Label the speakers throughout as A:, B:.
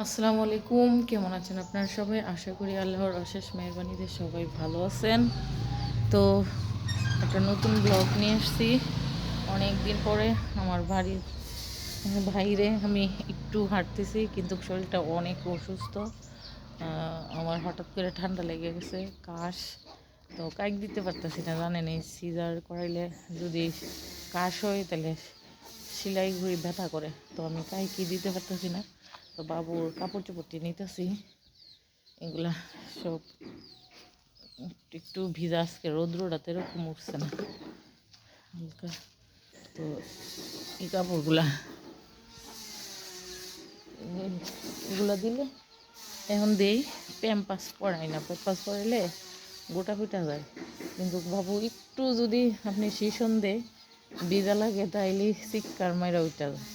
A: আসসালামু আলাইকুম, কেমন আছেন আপনারা সবাই? আশা করি আল্লাহর অশেষ মেহরবানিতে সবাই ভালো আছেন। তো একটা নতুন ব্লগ নিয়ে এসেছি অনেক দিন পরে আমার বাড়ির বাইরে আমি একটু হাঁটতেছি, কিন্তু শরীরটা অনেক অসুস্থ। আমার হঠাৎ করে ঠান্ডা লেগে গেছে, কাশ। তো কাক দিতে পারতেছি না, জানেন এই সিজার করাইলে যদি কাশ হয় তাহলে সেলাই ঘুরি ব্যথা করে। তো আমি কাই কি দিতে পারতেছি না। তো বাবুর কাপড় চোপড়টি নিতেছি। এগুলা সব একটু ভিজা আজকে রৌদ্রটাতে এরকম উঠছে না। হালকা। তো এই কাপড়গুলা এগুলা দিলে এখন দেই। প্যাম্পাস পরাই না। প্যাম্পাস পরাইলে গোটা পিটা যায়। কিন্তু বাবু একটু যদি আপনি শিশন দে বিজা লাগে তাইলে চিৎকার মাইরা উঠা যায়।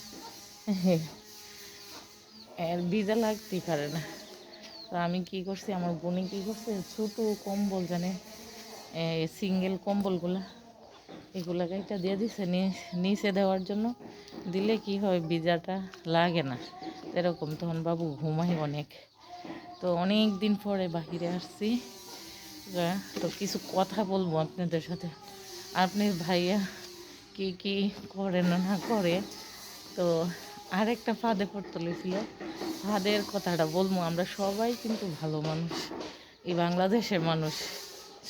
A: বিজা লাগতেই পারে না। তো আমি কি করছি, আমার বোনে কি করছে, ছোটো কম্বল জানে সিঙ্গেল কম্বলগুলা, এগুলা একটা দিয়ে দিছে নিচে দেওয়ার জন্য। দিলে কি হয় বিজাটা লাগে না। এরকম তখন বাবু ঘুমাই অনেক। তো অনেক দিন পরে বাহিরে আসছি। তো কিছু কথা বলব আপনাদের সাথে। আপনি ভাইয়া কি কি করে না করে তো আরেকটা ফাঁদে পড়তে লেছিল ফাঁদের কথাটা বলব, আমরা সবাই কিন্তু ভালো মানুষ। এই বাংলাদেশের মানুষ।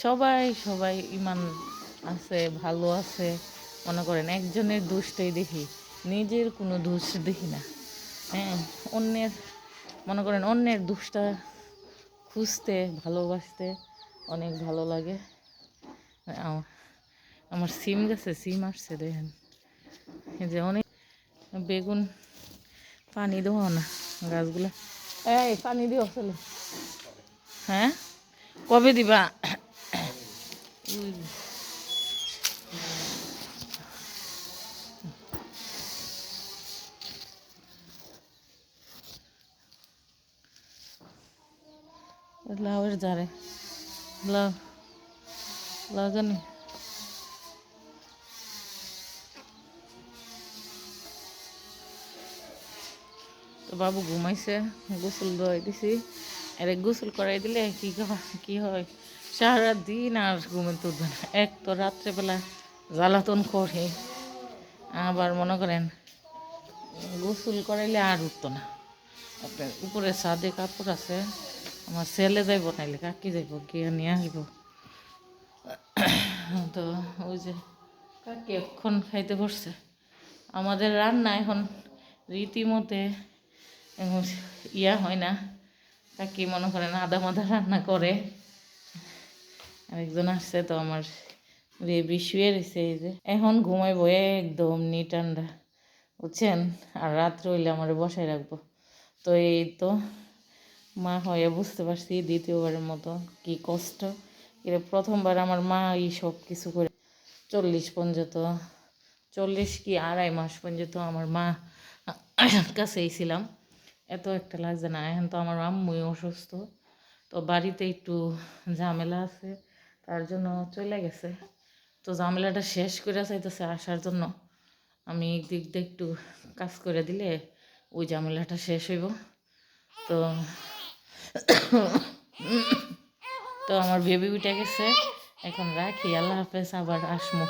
A: সবাই সবাই ইমান আছে, ভালো আছে। মনে করেন একজনের দোষটাই দেখি, নিজের কোনো দোষ দেখি না। হ্যাঁ অন্যের, মনে করেন অন্যের দোষটা খুঁজতে, ভালোবাসতে অনেক ভালো লাগে। আম- আমার সিম গেছে, সিম আসছে দেখেন। যে অনেক বেগুন পানি দেওয়া না গাছগুলো। এই পানি দিও আসলে হ্যাঁ? কবে দিবা। লাউয়ের জারে লাউ লাগানি তো বাবু ঘুমাইছে, গোসল ধোয়াই দিছি। আরে গোসল করাই দিলে কি ক- হয়? সারা দিন আর ঘুমে তুলবে না। এক তো রাত্রেবেলা জ্বালাতন করে। আবার মনে করেন, গোসল করাইলে আর উঠতো না। আপনার উপরে ছাদে কাপড় আছে, আমার ছেলে যাইব, নাইলে কাকি যাইব, গিয়ে নিয়ে আসব। তো ওই যে কাকি এখন খাইতে বসছে। আমাদের রান্না এখন রীতিমতে ইয়া হয় না। কাকি মনে করেন আদা মাদা রান্না করে। আরেকজন আসছে তো আমার বেবি শুয়ে রয়েছে এই যে। এখন ঘুমাইবো একদম নিটান্ডা বুঝছেন? আর রাত্রে হইলে আমার বসায় রাখব। তো এই তো মা হয়ে বুঝতে পারছি দ্বিতীয়বারের মতো কি কষ্ট। এটা প্রথমবার আমার মা এই সব কিছু করে। চল্লিশ পর্যন্ত। চল্লিশ কি আড়াই মাস পর্যন্ত আমার মা কাছেই ছিলাম। এত একটা লাগছে না, এখন তো আমার আম্মুই অসুস্থ, তো বাড়িতে একটু ঝামেলা আছে, তার জন্য চলে গেছে। তো ঝামেলাটা শেষ করে চাইতেছে আসার জন্য। আমি দিক দিয়ে একটু কাজ করে দিলে ওই ঝামেলাটা শেষ হইব। তো তো আমার বেবি উঠে গেছে, এখন রাখি, আল্লাহ হাফেজ, আবার আসমো।